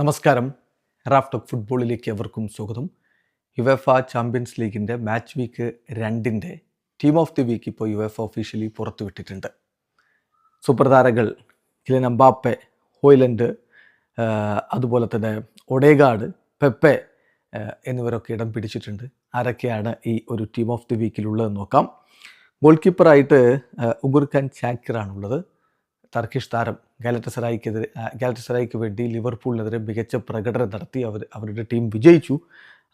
നമസ്കാരം. റാഫ്റ്റോക്ക് ഫുട്ബോളിലേക്ക് എവർക്കും സ്വാഗതം. യുവെഫ ചാമ്പ്യൻസ് ലീഗിന്റെ മാച്ച് വീക്ക് രണ്ടിന്റെ ടീം ഓഫ് ദി വീക്ക് ഇപ്പോൾ യുവെഫ ഒഫീഷ്യലി പുറത്തുവിട്ടിട്ടുണ്ട്. സൂപ്പർ താരങ്ങൾ കിലൻ അംബാപ്പെ ഹോയ്ലൻഡ് അതുപോലെ തന്നെ ഒഡേഗാഡ് പെപ്പെ എന്നിവരൊക്കെ ഇടം പിടിച്ചിട്ടുണ്ട്. ആരൊക്കെയാണ് ഈ ഒരു ടീം ഓഫ് ദി വീക്കിലുള്ളതെന്ന് നോക്കാം. ഗോൾ കീപ്പറായിട്ട് ഉഗുർഖാൻ ചാക്കിറാണുള്ളത് ടർക്കിഷ് താരം ഗാലറ്റസറായിക്കെതിരെ ഗാലറ്റസറായിക്ക് വേണ്ടി ലിവർപൂളിനെതിരെ മികച്ച പ്രകടനം നടത്തി അവർ അവരുടെ ടീം വിജയിച്ചു.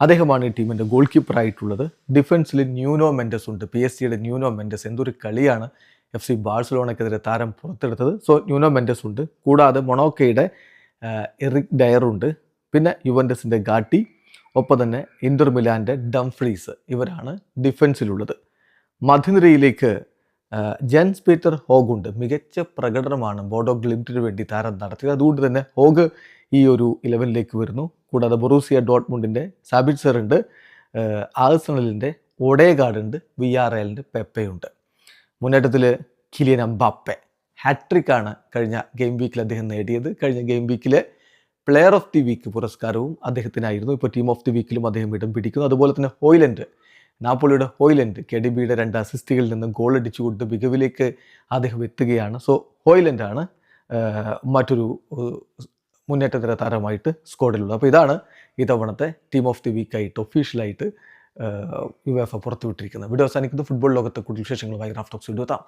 അദ്ദേഹമാണ് ഈ ടീമിന്റെ ഗോൾ കീപ്പറായിട്ടുള്ളത് ഡിഫൻസിൽ ന്യൂനോ മെൻഡസ് ഉണ്ട്. പി എസ് സിയുടെ ന്യൂനോ മെൻഡസ് എന്തൊരു കളിയാണ് എഫ് സി ബാഴ്സലോണക്കെതിരെ താരം പുറത്തെടുത്തത്. സോ ന്യൂനോ മെൻഡസ് ഉണ്ട്. കൂടാതെ മൊണോക്കയുടെ എറിക് ഡയറുണ്ട് പിന്നെ യുവൻഡസിന്റെ ഗാട്ടി ഒപ്പം തന്നെ ഇന്റർ മിലാന്റെ ഡംഫ്രീസ് ഇവരാണ് ഡിഫൻസിലുള്ളത്. മധ്യനിരയിലേക്ക് ജെൻസ് പീറ്റർ ഹോഗുണ്ട്. മികച്ച പ്രകടനമാണ് ബോഡോ ഗ്ലിംറ്റിന് വേണ്ടി താരം നടത്തിയത്. അതുകൊണ്ട് തന്നെ ഹോഗ് ഈ ഒരു ഇലവനിലേക്ക് വരുന്നു. കൂടാതെ ബൊറൂസിയ ഡോട്ട്മുണ്ടിന്റെ സാബിറ്റ്സർ ഉണ്ട് ആഴ്സണലിന്റെ ഒഡേഗാർഡ് ഉണ്ട് വി ആർ എല്ലിന്റെ പെപ്പയുണ്ട്. മുന്നേറ്റത്തിൽ കിലിയൻ അംബാപ്പെ ഹാട്രിക്കാണ് കഴിഞ്ഞ ഗെയിം വീക്കിൽ അദ്ദേഹം നേടിയത്. കഴിഞ്ഞ ഗെയിം വീക്കിലെ പ്ലെയർ ഓഫ് ദി വീക്ക് പുരസ്കാരവും അദ്ദേഹത്തിനായിരുന്നു. ഇപ്പോൾ ടീം ഓഫ് ദി വീക്കിലും അദ്ദേഹം ഇടം പിടിക്കുന്നു. അതുപോലെ തന്നെ ഹോയ്ലൻഡ് നാപ്പോളിയുടെ ഹോയ്ലൻഡ് കെഡിബിയുടെ രണ്ട് അസിസ്റ്റുകളിൽ നിന്ന് ഗോൾ അടിച്ചുകൊണ്ട് മികവിലേക്ക് അദ്ദേഹം എത്തുകയാണ്. സോ ഹോയ്ലൻഡാണ് മറ്റൊരു മുന്നേറ്റത്തിന്റെ താരമായിട്ട് സ്ക്വാഡിലുള്ളത് അപ്പോൾ ഇതാണ് ഇത്തവണത്തെ ടീം ഓഫ് ദി വീക്കായിട്ട് ഒഫീഷ്യലായിട്ട് യു എഫ് പുറത്തുവിട്ടിരിക്കുന്നത്. വീഡിയോ അവസാനിക്കുന്നത് ഫുട്ബോൾ ലോകത്തെ കൂടുതൽ വിശേഷങ്ങളുമായി റാഫ്റ്റോക്സ് വീഡിയോ എത്താം.